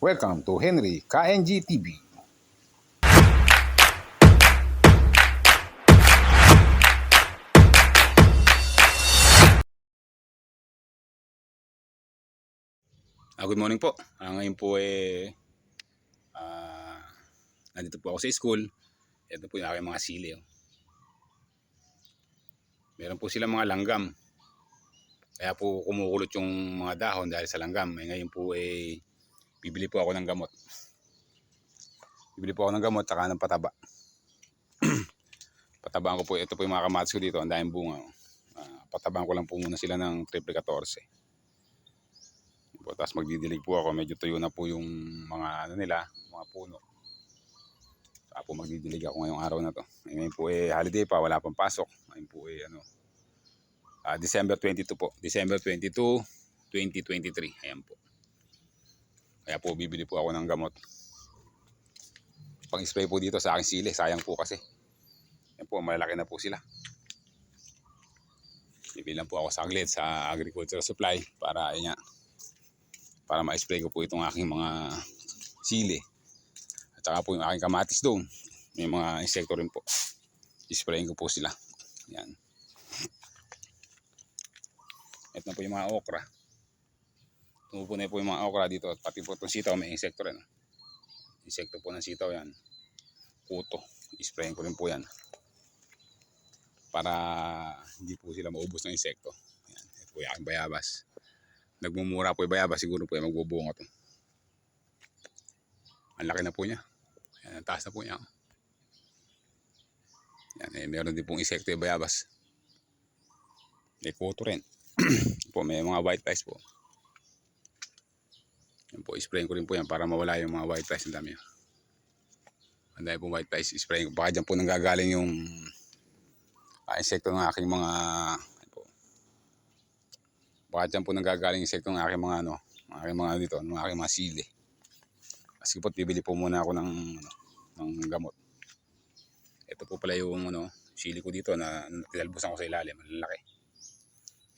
Welcome to Henry KNG TV. Ah, good morning po. Ah, ngayon po eh ah, nandito po ako sa school. Ito po yung aking mga sili. Oh. Meron po sila mga langgam. Kaya po kumukulot yung mga dahon dahil sa langgam. Eh, ngayon po eh bibili po ako ng gamot. Bibili po ako ng gamot tsaka ng pataba. patabaan ko po, ito po yung mga kamatis ko dito. Ang daming bunga. Ah, patabaan ko lang po muna sila ng triple 14. Po, tapos magdidilig po ako. Medyo tuyo na po yung mga ano nila, mga puno. Saka po magdidilig ako ngayong araw na to. Ngayon po eh holiday pa, wala pang pasok. Ngayon po eh ano, ah, December 22 po. December 22, 2023. Ayan po. Kaya po bibili po ako ng gamot. Pang-spray po dito sa aking sili. Sayang po kasi. Ayan po, malalaki na po sila. Bibili lang po ako saglit sa agricultural supply para ayun nga, para ma-spray ko po itong aking mga sili. At saka po yung aking kamatis doon. May mga insekto rin po. Isprayin ko po sila. Yan. Ito na po yung mga okra. Tumupo na po yung mga okra dito. At pati po itong sitaw may insekto rin. Insekto po ng sitaw yan. Puto. Isprayin ko rin po yan. Para hindi po sila maubos ng insekto. Yan. Ito po yung bayabas nagmumura po yung bayaba, siguro po yung magbubunga to. Ang laki na po niya. Ayan, ang taas na po niya. Yan, eh, meron din pong insekto yung bayabas. May kuto rin. po, may mga white flies po. Yan po, isprayin ko rin po yan para mawala yung mga white flies. Ang dami. Ang dami pong white flies. Isprayin ko. Baka dyan po nanggagaling yung ah, insekto ng aking mga baka dyan po nanggagaling insekto ng aking mga ano, ng aking mga dito, ng aking mga sili. Kasi po, bibili po muna ako ng, ano, ng gamot. Ito po pala yung ano, sili ko dito na tinalbusan ko sa ilalim, malalaki.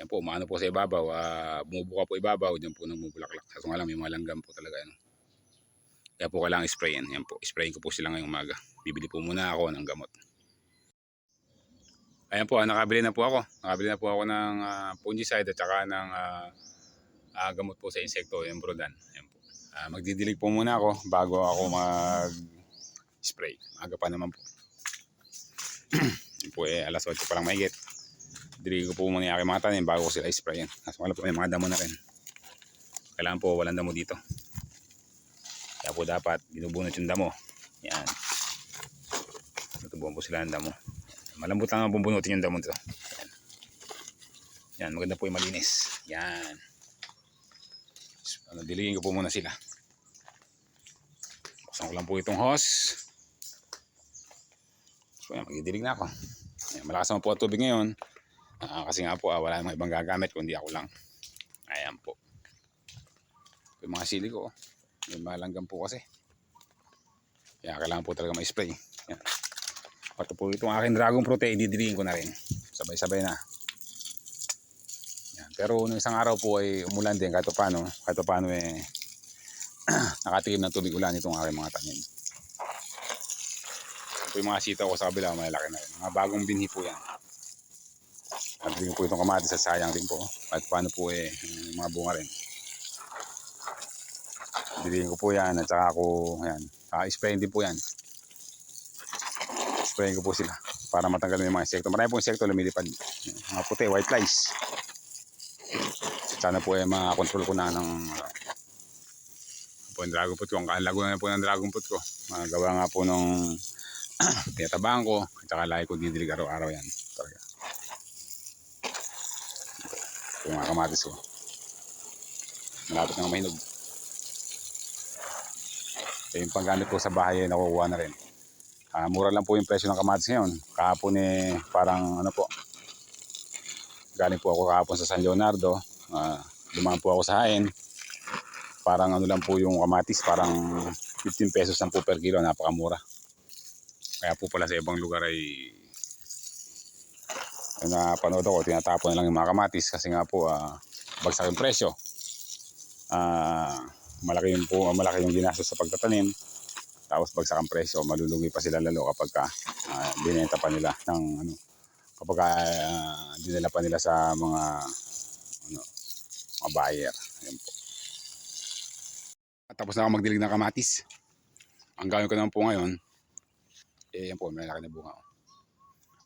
Yan po, maano po sa ibabaw, ah, bumubuka po ibabaw, dyan po namumulaklak. Kaso nga lang, may mga langgam po talaga. Ano. Kaya po kailangan sprayin. Yan po, sprayin ko po sila ngayong umaga. Bibili po muna ako ng gamot. Ayan po, ah, nakabili na po ako. Nakabili na po ako ng ah, fungicide at saka ng ah, ah, gamot po sa insekto, yung brodan. Ayan po. Ah, magdidilig po muna ako bago ako mag-spray. Aga pa naman po. Po eh, alas 8 pa lang mahigit. Dilig ko po muna yung aking mga tanim bago ko sila isprayin. Kasi wala po may mga damo na rin. Kailangan po walang damo dito. Kaya po dapat binubunot yung damo. Yan. Tutubuan po sila ng damo. Malambot lang ang yung damo nito. Yan. Yan, maganda po yung malinis. Yan. Ano, diligin ko po muna sila. Buksan ko lang po itong hose. So yan, magdidilig na ako. Yan, malakas naman po ang tubig ngayon. Ah, kasi nga po, ah, wala namang ibang gagamit kundi ako lang. Ayan po. Yung mga sili ko, may malanggam po kasi. Kaya kailangan po talaga ma-spray. Yan. Pati po itong aking dragon fruit eh, ididiligin ko na rin. Sabay-sabay na. Yan. Pero nung isang araw po ay umulan din kahit pa paano. Kahit pa paano eh nakatikim ng tubig ulan itong aking mga tanim. Ito yung mga sitaw ko sa kabila, malalaki na rin. Mga bagong binhi po yan. Nagdilig po itong kamatis sa sayang din po. Kahit paano po eh, mga bunga rin. Diligin ko po yan at saka ako, yan. Uh, sprayin din po yan sprayin ko po sila para matanggal yung mga insekto. Marami po insekto lumilipad. Mga puti, white flies. Sana po eh makakontrol ko na ng uh, po yung dragon fruit ko. Ang lago na po ng dragon fruit ko. Magawa nga po nung tinatabaan ko. At saka lagi ko didilig araw-araw yan. Talaga. Ito yung mga kamatis ko. Malapit na mahinog. Ito yung panggamit ko sa bahay ay nakukuha na rin. Ah, mura lang po yung presyo ng kamatis ngayon. Kahapon eh, parang ano po. Galing po ako kahapon sa San Leonardo. Ah, dumaan po ako sa Hain. Parang ano lang po yung kamatis, parang 15 pesos lang po per kilo, napakamura. Kaya po pala sa ibang lugar ay yung napanood ako, tinatapon na lang yung mga kamatis kasi nga po ah, bagsak yung presyo. Ah, malaki yung, po, malaki yung ginastos sa pagtatanim. Tapos bagsak ang presyo, malulugi pa sila lalo kapag ka, ah, binenta pa nila ng ano, kapag uh, dinala pa nila sa mga ano, mga buyer. Ayan po. At tapos na ako magdilig ng kamatis. Ang gawin ko naman po ngayon, eh yan po, may laki na bunga. oh.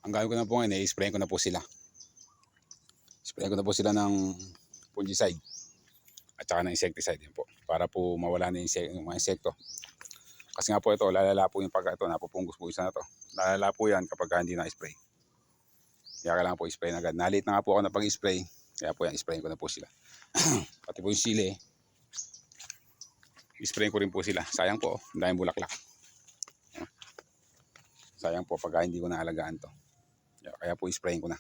Ang gawin ko na po ngayon, eh, spray ko na po sila. Spray ko na po sila ng fungicide at saka ng insecticide yan po para po mawala na yung, mga insekto. Kasi nga po ito, lalala po yung pagka ito, napupunggus po isa na to. Lalala po yan kapag ka hindi na-spray. Kaya kailangan po i-spray na agad. Nalit na nga po ako na pag-spray, kaya po yan, sprayin ko na po sila. Pati po yung sili, i-spray ko rin po sila. Sayang po, oh, daming bulaklak. Sayang po pagka hindi ko naalagaan to. Kaya, po i-sprayin ko na.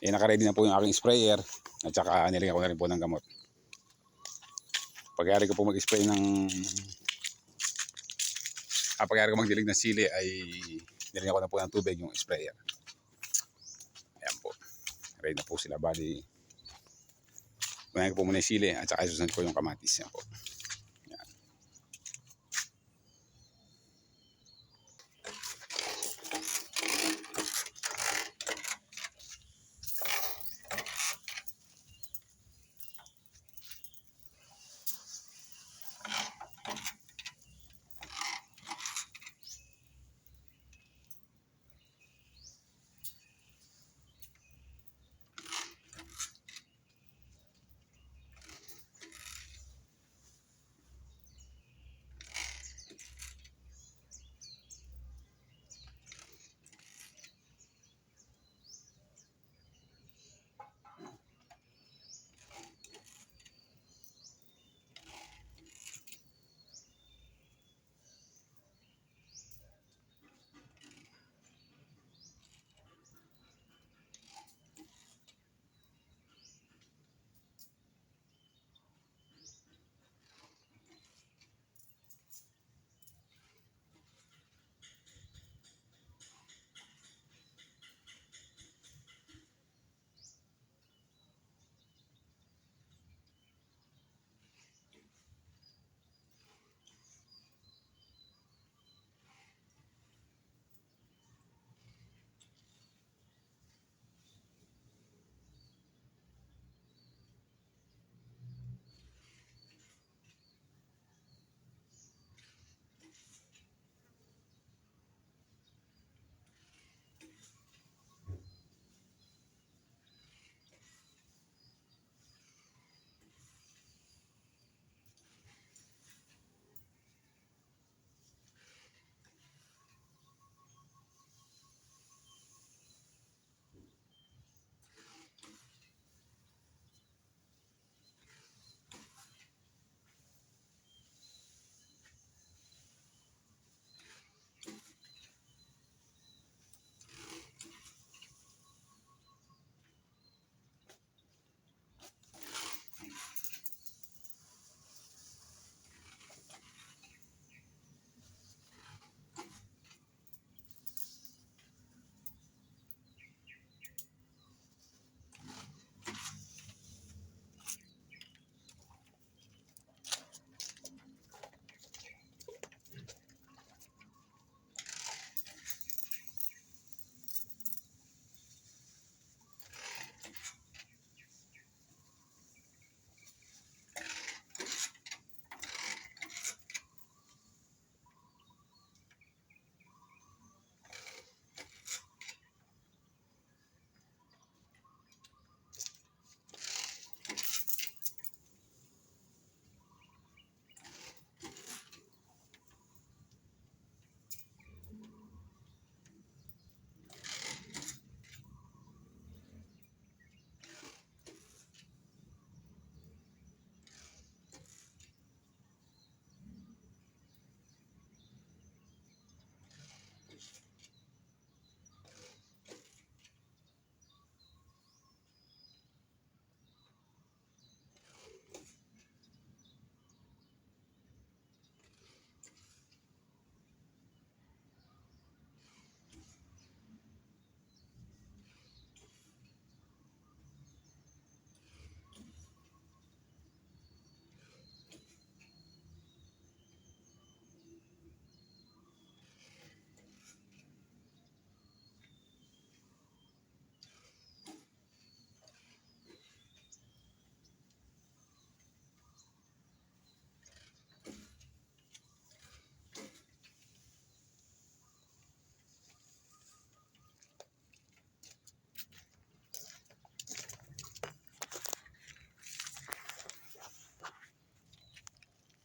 Eh, nakaready na po yung aking sprayer at saka nilagyan ko na rin po ng gamot. Pagyari ko po mag-spray ng ah, pagyari ko magdilig ng sili ay nilagyan ko na po ng tubig yung sprayer. Ayan po. Ready na po sila. Bali, kunahin ko po muna yung sili at saka susunod ko yung kamatis. Ayan po.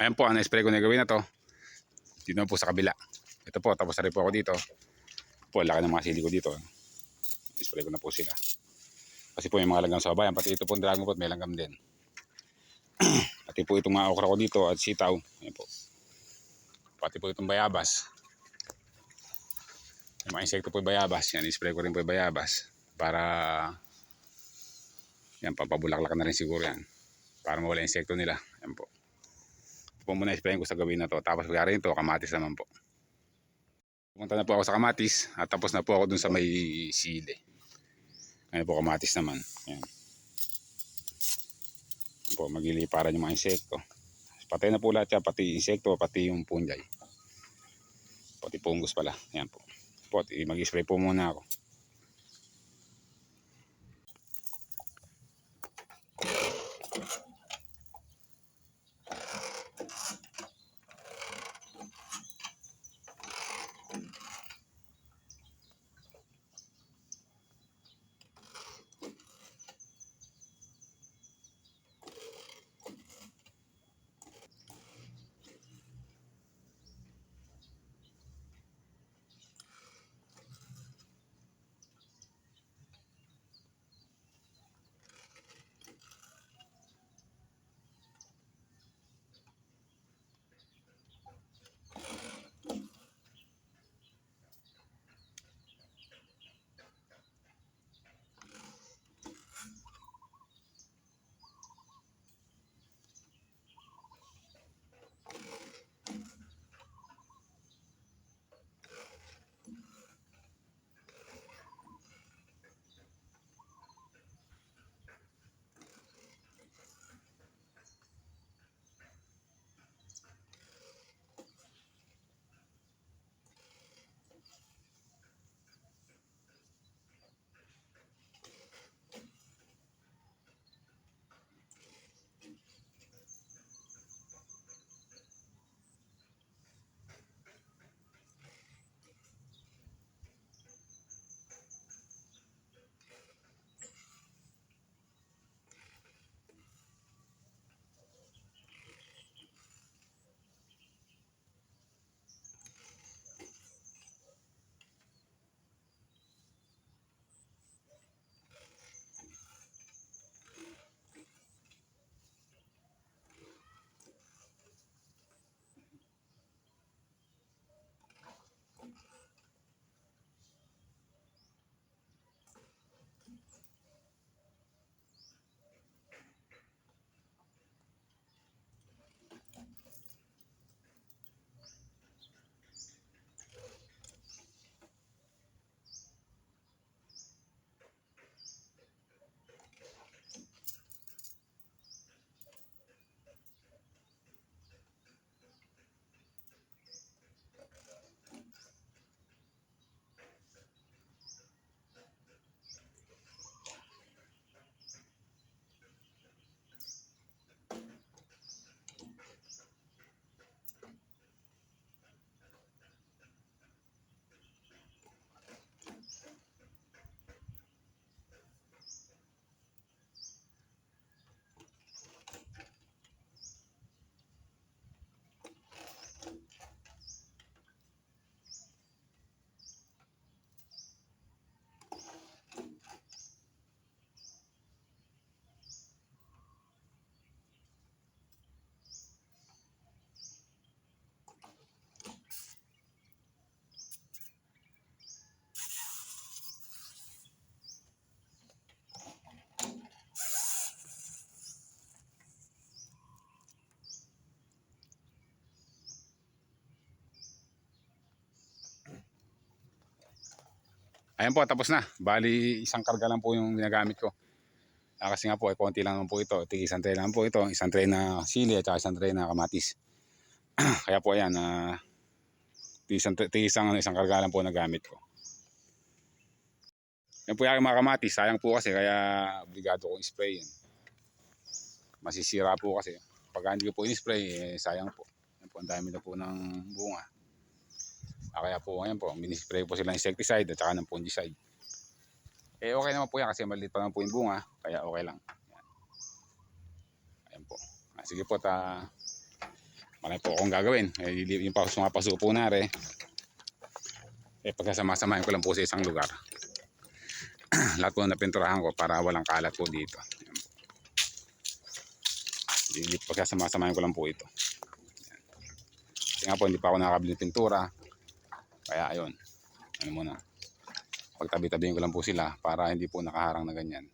Ayan po, ang na-spray ko na gawin na to. Dito na po sa kabila. Ito po, tapos na rin po ako dito. Po, laki ng mga sili ko dito. Spray ko na po sila. Kasi po yung mga langgam sa bayan, pati ito po dragon fruit, may langgam din. pati po itong mga okra ko dito at sitaw. Ayan po. Pati po itong bayabas. Yung mga insekto po yung bayabas. Yan, spray ko rin po yung bayabas. Para, yan, papabulaklak na rin siguro yan. Para mawala insekto nila. Yan po. Po muna sprayin ko sa gawin na to. Tapos kaya rin ito, kamatis naman po. Pumunta na po ako sa kamatis at tapos na po ako dun sa may sili. Ngayon po kamatis naman. Yan. Yan po, magiliparan yung mga insekto. Patay na po lahat yan, pati insekto, pati yung punjay. Pati fungus pala. Yan po. Po, mag-spray po muna ako. Ayan po, tapos na. Bali, isang karga lang po yung ginagamit ko. Ah, kasi nga po, eh, konti lang po ito. Tig isang tray lang po ito. Isang tray na sili at isang tray na kamatis. Kaya po ayan, tig isang, isang, ano, isang karga lang po na gamit ko. Yan po yung mga kamatis. Sayang po kasi kaya obligado kong spray yan. Masisira po kasi. Pag hindi ko po in-spray, eh, sayang po. Yan po, ang dami na po ng bunga. Ah, kaya po ngayon po, minispray po sila ng insecticide at saka ng fungicide. Eh okay naman po yan kasi maliit pa naman po yung bunga, kaya okay lang. Yan. Ayan po. Ah, sige po, ta Marami po akong gagawin. Eh, yung pa mga paso po na rin. Eh, pagkasama-samahin ko lang po sa isang lugar. Lahat po na pinturahan ko para walang kalat po dito. Ayan po. Pagkasama-samahin ko lang po ito. Kasi nga po, hindi pa ako nakakabili ng pintura. Kaya ayun. Ano muna. Pagtabi-tabihin ko lang po sila para hindi po nakaharang na ganyan.